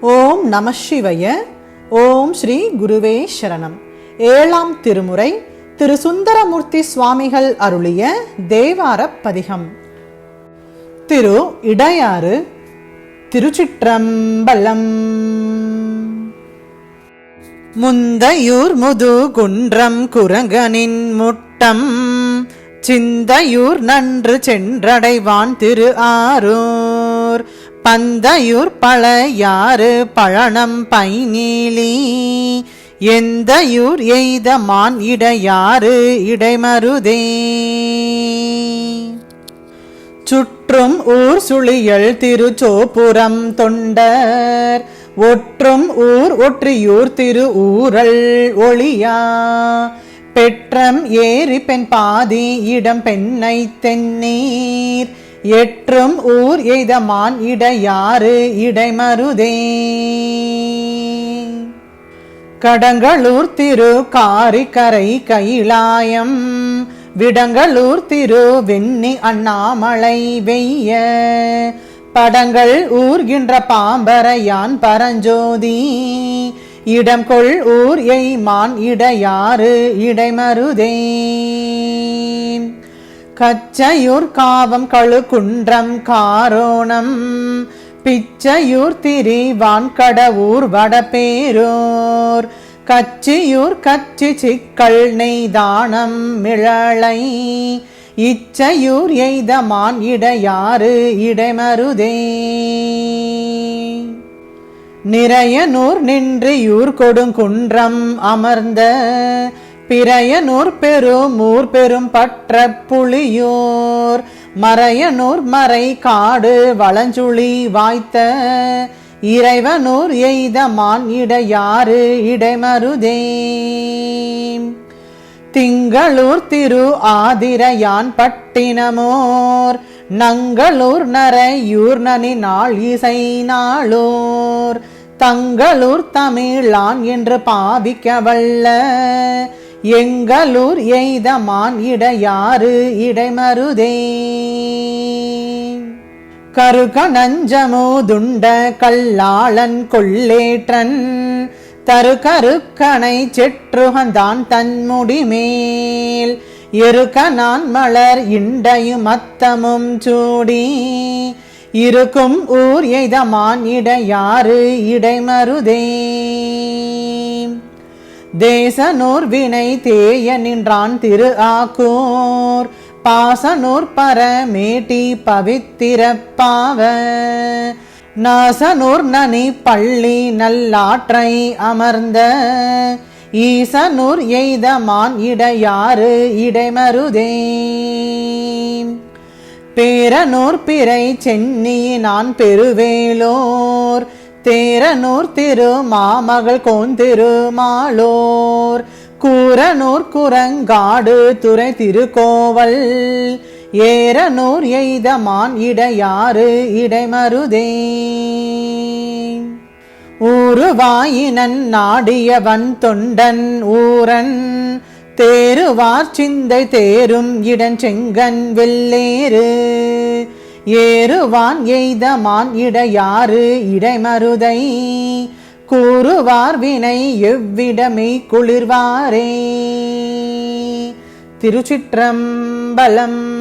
ஓம் நம சிவய. ஓம் ஸ்ரீ குருவே சரணம். ஏழாம் திருமுறை திரு சுந்தரமூர்த்தி சுவாமிகள் அருளிய தேவார பதிகம் திரு இடையாறு திருச்சிற்றம்பலம். முந்தையூர் முதுகுன்றம் குரங்கனின் முட்டம் சிந்தையூர் நன்று சென்றடைவான் திரு ஆரூர் பந்தையூர் பழையாறு பழனம் பைநீலி. எந்தையூர் எய்தமான் இடையாறு இடைமருதே. சுற்றும் ஊர் சுழியல் திருச்சோபுரம் தொண்டர். ஒற்றும் ஊர் ஒற்றியூர் திரு ஊரல் ஒளியா. பெற்றம் ஏறி பெண் பாதி இடம் பெண்ணை தென்னீர். எற்றும் ஊர் எய்தமான் இடையாறு இடைமருதே. கடங்களூர் திரு காரிக்கரை கைலாயம் விடங்களூர் திரு வெண்ணி அண்ணாமலை வெய்ய. படங்கள் ஊர்கின்ற பாம்பரையான் பரஞ்சோதி இடம் கொள் ஊர் எய்மான் இடையாறு இடைமருதே. கச்சையூர் காவம் கழுகுன்றம் காரோணம் பிச்சையூர் திரிவான் கடவுர் வடபேரூர் கச்சியூர் கச்சி சிக்கல் நெய்தானம் மிழலை இச்சையூர் எய்தமான் இடையாறு இடைமருதே. நின்று யூர் கொடுங்குன்றம் அமர்ந்த பிறையனூர் பெருமூர் பெரும் பற்ற புளியூர். மறையனூர் மறை காடு வளஞ்சுழி வாய்த்த இறைவனூர் எய்தமான் இடையாறு இடைமருதே. திங்களூர் திரு ஆதிரையான் பட்டினமோர். நங்களூர் நரையூர் நனி நாள் இசை நாளூர். தங்களூர் தமிழான் என்று பாவிக்க வல்ல எங்களூர் எய்தமான் இடையாறு இடைமருதே. கருக நஞ்சமுதுண்ட கல்லாளன் கொள்ளேற்றன் தரு கருக்கனை செற்றுகந்தான் தன்முடி மேல் எருக்க நான் மலர் இண்டையும் அத்தமும் சூடி இருக்கும் ஊர் எய்தமான் இடையாறு இடைமருதே. தேசனூர் வினை தேய நின்றான் திரு ஆக்கூர். பாசனூர் பரமேட்டி பவித்திரப்பாவ நாசனூர் நனி பள்ளி நல்லாற்றை அமர்ந்த. ஈசனூர் எய்தமான் இடையாறு இடைமருதே. பேரனூர் பிறை சென்னி நான் பெருவேலோர் தேரனூர் திரு மாமகள் கோந்திருமாளோர் கூரனூர் குரங்காடு துறை திருக்கோவல் ஏரனூர் எய்தமான் இடையாறு இடைமருதே. ஊருவாயினன் நாடியவன் தொண்டன் ஊரன் தேருவார் சிந்தை தேரும் இடஞ்செங்கன் வெள்ளேறு ஏறுவான் எய்தமான் இடையாறு இடைமருதை. கூறுவார் வினை எவ்விடமே குளிர்வாரே. திருச்சிற்றம்பலம்